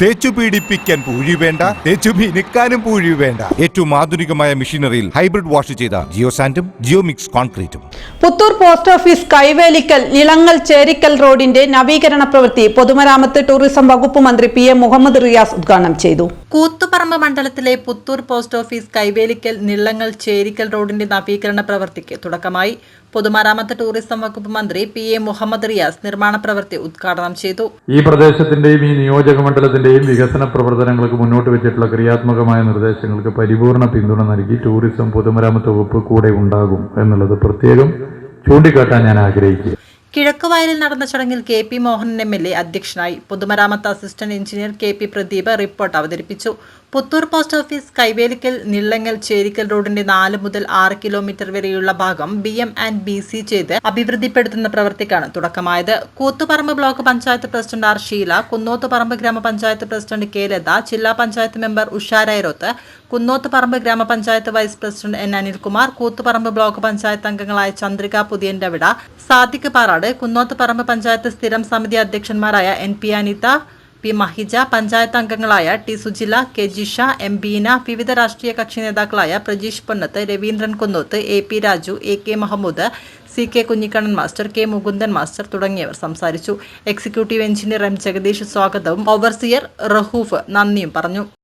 തേച്ചു പീഡിപ്പിക്കാൻ പൂഴി വേണ്ട തേച്ചു മിനുക്കാനും പൂഴി വേണ്ട. ഏറ്റവും ആധുനികമായ മെഷീനറിയിൽ ഹൈബ്രിഡ് വാഷ് ചെയ്ത ജിയോ സാൻഡും ജിയോ മിക്സ് കോൺക്രീറ്റും. പുത്തൂർ പോസ്റ്റ് ഓഫീസ് കൈവേലിക്കൽ നിളങ്ങൽ ചേരിക്കൽ റോഡിന്റെ നവീകരണ പ്രവൃത്തി പൊതുമരാമത്ത് ടൂറിസം വകുപ്പ് മന്ത്രി പി എം മുഹമ്മദ് റിയാസ് ഉദ്ഘാടനം ചെയ്തു. കൂത്തുപറമ്പ് മണ്ഡലത്തിലെ പുത്തൂർ പോസ്റ്റ് ഓഫീസ് കൈവേലിക്കൽ നിള്ളങ്ങൾ ചേരിക്കൽ റോഡിന്റെ നവീകരണ പ്രവൃത്തിക്ക് തുടക്കമായി. പൊതുമരാമത്ത് ടൂറിസം വകുപ്പ് മന്ത്രി പി എ മുഹമ്മദ് റിയാസ് നിർമ്മാണ പ്രവൃത്തി ഉദ്ഘാടനം ചെയ്തു. ഈ പ്രദേശത്തിന്റെയും ഈ നിയോജക മണ്ഡലത്തിന്റെയും വികസന പ്രവർത്തനങ്ങൾക്ക് മുന്നോട്ട് വെച്ചിട്ടുള്ള ക്രിയാത്മകമായ നിർദ്ദേശങ്ങൾക്ക് പരിപൂർണ പിന്തുണ നൽകി ടൂറിസം പൊതുമരാമത്ത് വകുപ്പ് കൂടെ ഉണ്ടാകും എന്നുള്ളത് പ്രത്യേകം ചൂണ്ടിക്കാട്ടാൻ ഞാൻ ആഗ്രഹിക്കുക കിഴക്കുവയലിൽ നടന്ന ചടങ്ങിൽ K P Mohanan M L A അധ്യക്ഷനായി പൊതുമരാമത്ത് assistant engineer K P Pradeep report അവതരിപ്പിച്ചു. പുത്തൂർ പോസ്റ്റ് ഓഫീസ് കൈവേലിക്കൽ നിള്ളങ്ങൽ ചേരിക്കൽ റോഡിന്റെ നാല് മുതൽ ആറ് കിലോമീറ്റർ വരെയുള്ള ഭാഗം B M and B C ചെയ്ത് അഭിവൃദ്ധിപ്പെടുത്തുന്ന പ്രവൃത്തിക്കാണ് തുടക്കമായത്. Koothuparamba block panchayat president R Sheela Kunnothuparamba ഗ്രാമപഞ്ചായത്ത് പ്രസിഡന്റ് കെ ലത ജില്ലാ panchayat member Usha Rairoth Kunnothuparamba grama panchayat vice president N Anilkumar Koothuparamba block panchayat അംഗങ്ങളായ ചന്ദ്രിക പുതിയൻഡവിട സാദിഖ് പാറാട് കുന്നോത്തുപറമ്പ് പഞ്ചായത്ത് സ്ഥിരം സമിതി അധ്യക്ഷന്മാരായ N P Anitha P Mahija panchayat അംഗങ്ങളായ T Sujila K Jisha M Beena വിവിധ രാഷ്ട്രീയ കക്ഷി നേതാക്കളായ Prajeesh Ponnath Raveendran Kunnoth A P Raju A K Muhammad C K Kunhikannan master K Mukundan master തുടങ്ങിയവർ സംസാരിച്ചു. എക്സിക്യൂട്ടീവ് എഞ്ചിനീയർ എം ജഗദീഷ് സ്വാഗതവും overseer Rahoof നന്ദിയും പറഞ്ഞു.